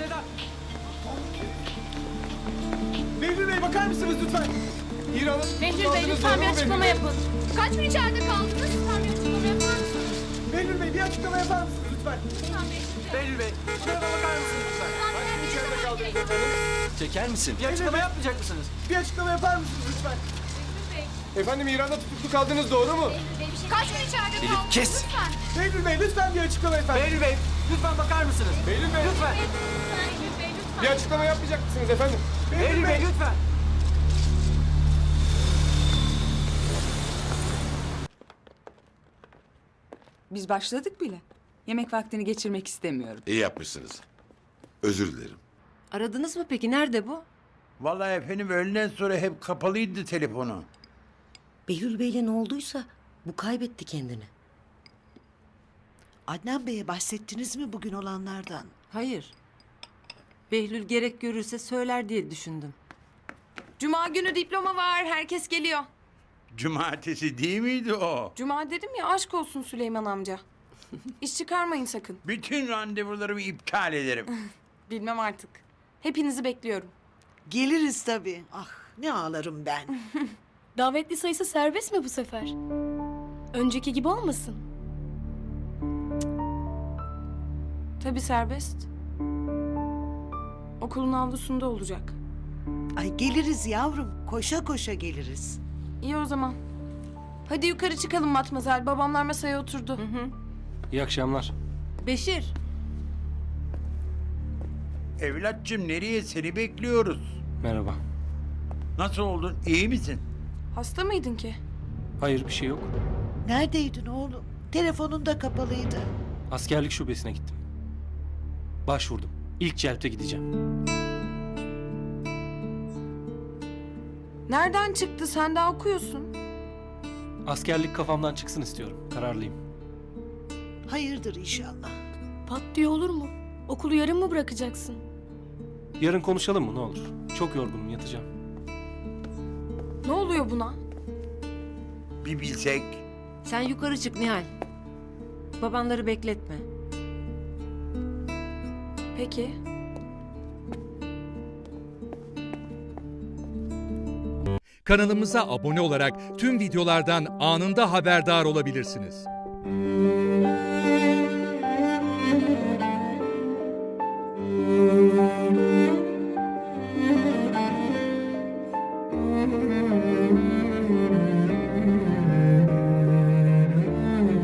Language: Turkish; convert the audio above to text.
Neden? Behlül Bey bakar mısınız lütfen? İran'ın Behlül Bey lütfen bir açıklama yapın. Kaç gün içeride kaldınız? Lütfen bir açıklama yapar mısınız? Behlül Bey bir açıklama yapar mısınız lütfen? Lütfen Behlül Behlül Bey. Bey, şuraya da bakar mısınız lütfen? İçeride kaldınız efendim. Çeker misin? Bir açıklama yapmayacak mısınız? Bir açıklama yapar mısınız lütfen? Behlül Bey. Efendim İran'da tutuklu kaldınız doğru mu? Bey şey Kaç gün içeride Elif, kaldınız? kes. Lütfen. Behlül Bey lütfen bir açıklama efendim. Behlül Bey, lütfen bakar mısınız? Behlül Bey Lütfen. Behlül Bey lütfen. bir açıklama yapmayacak mısınız efendim? Behlül Bey, lütfen. Biz başladık bile. Yemek vaktini geçirmek istemiyorum. İyi yapmışsınız. Özür dilerim. Aradınız mı peki? Nerede bu? Vallahi efendim öğleden sonra hep kapalıydı telefonu. Behlül Bey'le ne olduysa bu kaybetti kendini. Adnan Bey'e bahsettiniz mi bugün olanlardan? Hayır. Behlül gerek görürse söyler diye düşündüm. Cuma günü diploma var. Herkes geliyor. Cumartesi değil miydi o? Cuma dedim ya aşk olsun Süleyman amca. İş çıkarmayın sakın. Bütün randevularımı iptal ederim. Bilmem artık. Hepinizi bekliyorum. Geliriz tabii. Ah ne ağlarım ben. Davetli sayısı serbest mi bu sefer? Önceki gibi olmasın. Tabii serbest. Okulun avlusunda olacak. Ay geliriz yavrum. Koşa koşa geliriz. İyi o zaman. Hadi yukarı çıkalım Matmazel. Babamlar masaya oturdu. İyi akşamlar. Beşir, Evlatçım nereye seni bekliyoruz. Merhaba. Nasıl oldun? İyi misin? Hasta mıydın ki? Hayır bir şey yok. Neredeydin oğlum? Telefonun da kapalıydı. Askerlik şubesine gittim. Başvurdum. İlk celpte gideceğim. Nereden çıktı? Sen daha okuyorsun. Askerlik kafamdan çıksın istiyorum. Kararlıyım. Hayırdır inşallah. Pat diye olur mu? Okulu yarım mı bırakacaksın? Yarın konuşalım mı ne olur? Çok yorgunum yatacağım. Ne oluyor buna? Bir bilsek. Sen yukarı çık Nihal. Babanları bekletme. Peki. Kanalımıza abone olarak tüm videolardan anında haberdar olabilirsiniz.